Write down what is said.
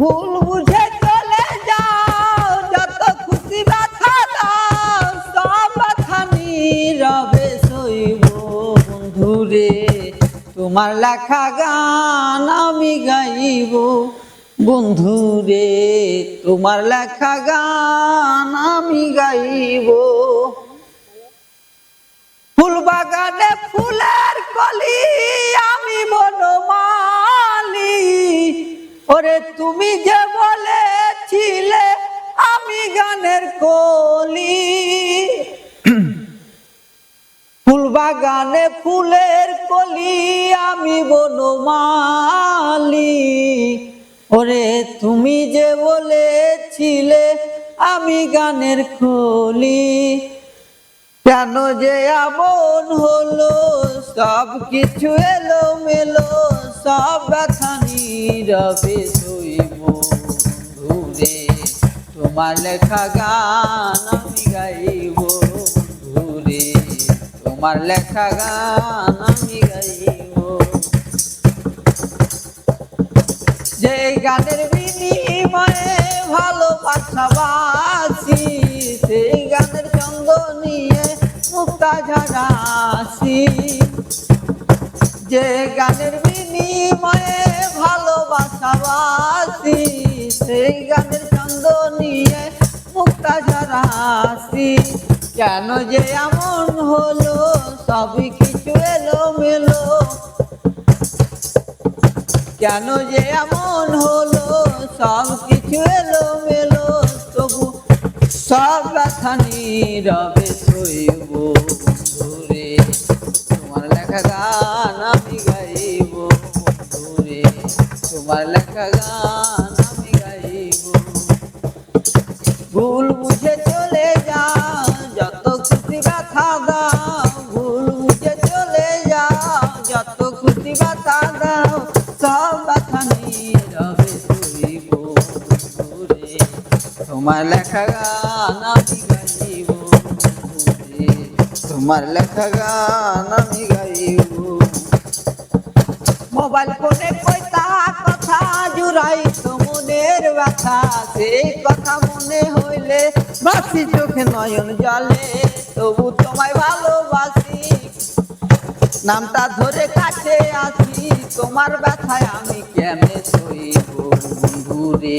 বুঝে চলে যত খুশি তোমার লেখা গান আমি গাইব বন্ধুরে, তোমার লেখা গান আমি গাইব। ফুল বাগানে ফুলের কলি ওরে তুমি যে বলেছিলে আমি গানের কলি। ফুল বাগানে ফুলের কলি আমি বনমালি। ওরে তুমি যে বলেছিলে আমি গানের কলি। কেন যে এমন হলো সব কিছু এলো মেলো সব ব্যথা নীরবে সইব ঘুরে তোমার লেখা গান আমি গাইব। ঘুরে তোমার লেখা গান আমি গাইব। যে গানের বিনিময়ে ভালোবাসা বাসি সেই ঝাড়াসি যে গানের বিনিময়ে ভালোবাসা বাসি, সেই গানের চন্দ নিয়ে মুক্তা ঝাড়াসি কেন যে এমন হলো, সবই কিছু এলো মেলো কেন যে এমন হলো সব কিছু এলো মেলো সব ব্যথা নীরবে সইব বন্ধুরে। তোমার লেখা গান আমি গাইব বন্ধুরে। তোমার লেখা গান আমি গাইব। ভুল বুঝে চলে যাও যত খুশি ব্যথা দাও। ভুল বুঝে চলে যাও যত খুশি ব্যথা তোমার লেখা গান আমি গাইব। তোমার লেখা গান আমি গাইব। মোবাইল ফোনে কইতা কথা জুড়াই তো মনের ব্যথা। সেই কথা মনে হইলে বাসি চোখে নয়ন জলে। তবু তোমায় ভালোবাসি। নামটা ধরে কাছে আছি। তোমার ব্যথায় আমি কেমনে সইব বন্ধুরে?